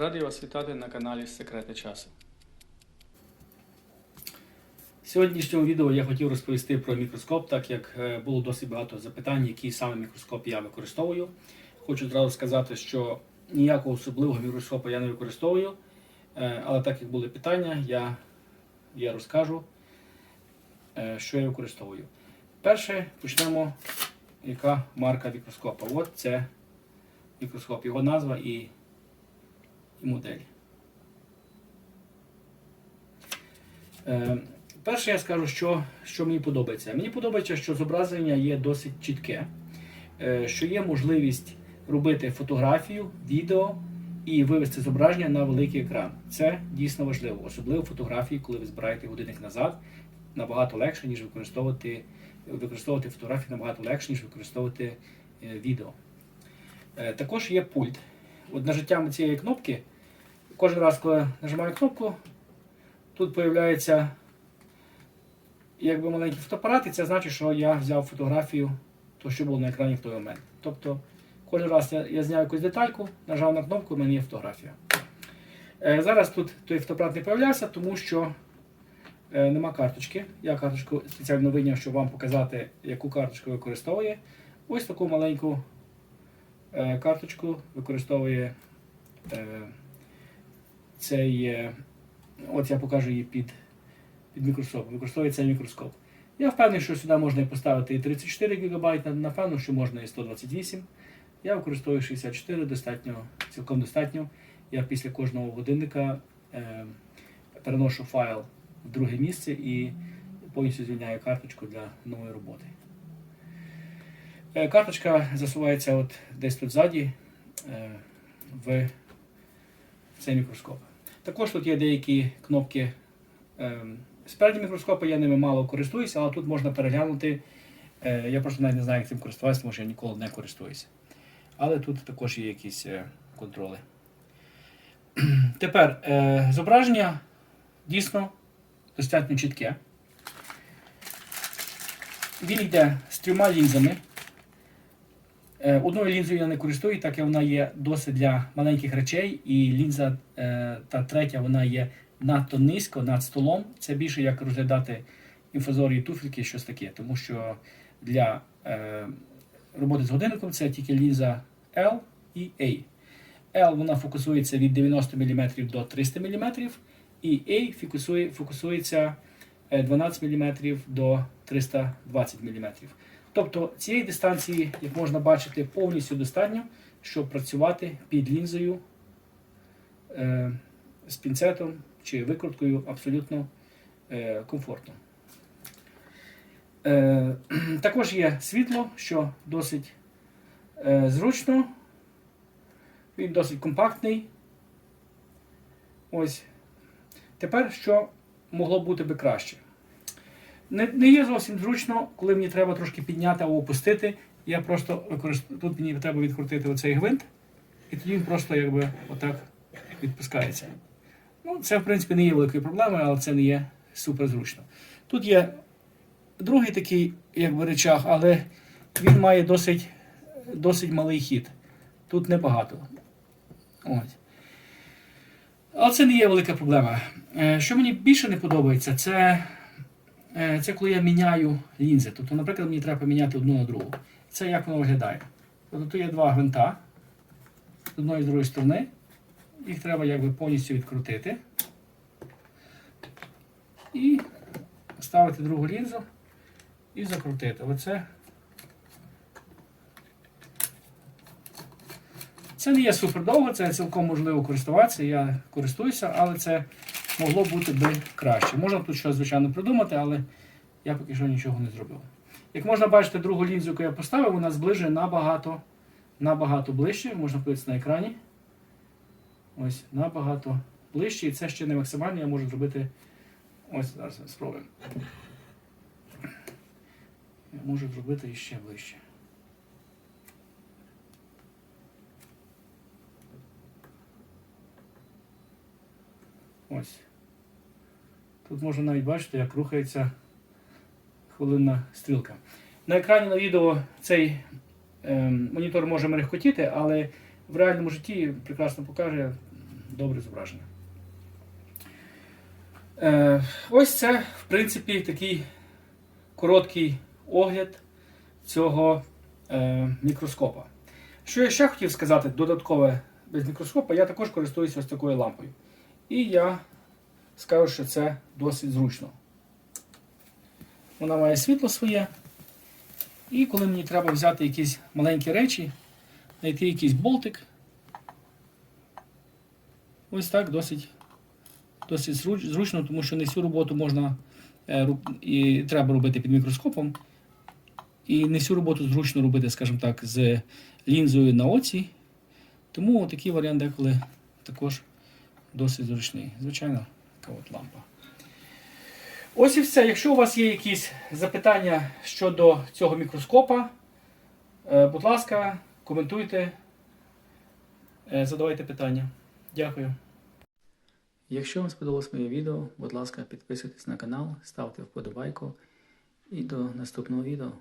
Радий вас вітати на каналі Секрети часу. В сьогоднішньому відео я хотів розповісти про мікроскоп, так як е, було досить багато запитань, який саме мікроскоп я використовую. Хочу зразу сказати, що ніякого особливого мікроскопа я не використовую, е, але так як були питання, я, я розкажу, е, що я використовую. Перше почнемо, яка марка мікроскопа. От це мікроскоп, його назва і, і модель. Е, Перше я скажу, що, що мені подобається. Мені подобається, що зображення є досить чітке, е, що є можливість робити фотографію, відео і вивести зображення на великий екран. Це дійсно важливо, особливо фотографії, коли ви збираєте годинник назад, набагато легше, ніж використовувати, використовувати фотографії набагато легше, ніж використовувати е, відео. Е, Також є пульт. От нажиттям цієї кнопки, кожен раз, коли нажимаю кнопку, тут з'являється якби маленький фотоапарат, і це значить, що я взяв фотографію, то що було на екрані в той момент. Тобто, кожен раз я, я зняв якусь детальку, нажав на кнопку, в мене є фотографія. Е, зараз тут той фотоапарат не з'являвся, тому що е, нема карточки. Я карточку спеціально вийняв, щоб вам показати, яку карточку використовує. Ось таку маленьку е, карточку використовує е, цей. Е, от я покажу її під під мікроскоп, використовує цей мікроскоп. Я впевнений, що сюди можна поставити і 34 ГБ, напевно, що можна і 128. Я використовую 64, достатньо, цілком достатньо. Я після кожного годинника е, переношу файл в друге місце і повністю звільняю карточку для нової роботи. Е, карточка засувається от десь тут ззаді е, в цей мікроскоп. Також тут є деякі кнопки. Е, Спереді мікроскопа я ними мало користуюся, але тут можна переглянути. Е, Я просто навіть не знаю, як цим користуватися, тому що я ніколи не користуюся. Але тут також є якісь е, контроли. Тепер е, зображення дійсно достатньо чітке. Він йде з трьома лінзами. Е, Одною лінзою я не користую, так як вона є досить для маленьких речей, і лінза е, та третя вона є надто низько над столом. Це більше як розглядати інфузорії туфельки, щось таке. Тому що для е, роботи з годинником це тільки лінза L і A. L вона фокусується від 90 мм до 300 мм, і A фокусує, фокусується е, 12 мм до 320 мм. Тобто цієї дистанції, як можна бачити, повністю достатньо, щоб працювати під лінзою е, з пінцетом чи викруткою абсолютно е, комфортно. Е, також є світло, що досить е, зручно. Він досить компактний. Ось. Тепер що могло бути би краще? Не, не є зовсім зручно, коли мені треба трошки підняти або опустити. Я просто використовую. Тут мені треба відкрутити оцей гвинт, і тоді він просто якби отак відпускається. Ну, це, в принципі, не є великою проблемою, але це не є супер зручно. Тут є другий такий якби, речах, але він має досить, досить малий хід. Тут небагато. Ось. Але це не є велика проблема. Е, Що мені більше не подобається, це, це коли я міняю лінзи. Тобто, наприклад, мені треба поміняти одну на другу. Це як воно виглядає. Тобто тут є два гвинта з одної і з другої сторони. Їх треба якби повністю відкрутити. І ставити другу лінзу і закрутити. Оце. Це не є супер довго, це цілком можливо користуватися. Я користуюся, але це могло бути би краще. Можна тут щось, звичайно, придумати, але я поки що нічого не зробив. Як можна бачити, другу лінзу, яку я поставив, вона зближує набагато, набагато ближче. Можна подивитися на екрані. Ось набагато ближче. І це ще не максимально, я можу зробити. Ось зараз спробуємо. Я можу зробити іще ближче. Ось. Тут можна навіть бачити, як рухається хвилинна стрілка. На екрані на відео цей ем, монітор може мерехкотіти, але в реальному житті прекрасно покаже добре зображення. Е, ось це, в принципі, такий короткий огляд цього е, мікроскопа. Що я ще хотів сказати, додаткове без мікроскопа, я також користуюся ось такою лампою. І я скажу, що це досить зручно. Вона має світло своє. І коли мені треба взяти якісь маленькі речі, знайти якийсь болтик, ось так досить, досить зручно, тому що не всю роботу можна е, і треба робити під мікроскопом. І не всю роботу зручно робити, скажімо так, з лінзою на оці. Тому такий варіант деколи також досить зручний. Звичайно, така от лампа. Ось і все. Якщо у вас є якісь запитання щодо цього мікроскопа, е, будь ласка, коментуйте, е, задавайте питання. Дякую. Якщо вам сподобалось моє відео, будь ласка, підписуйтесь на канал, ставте вподобайку і до наступного відео.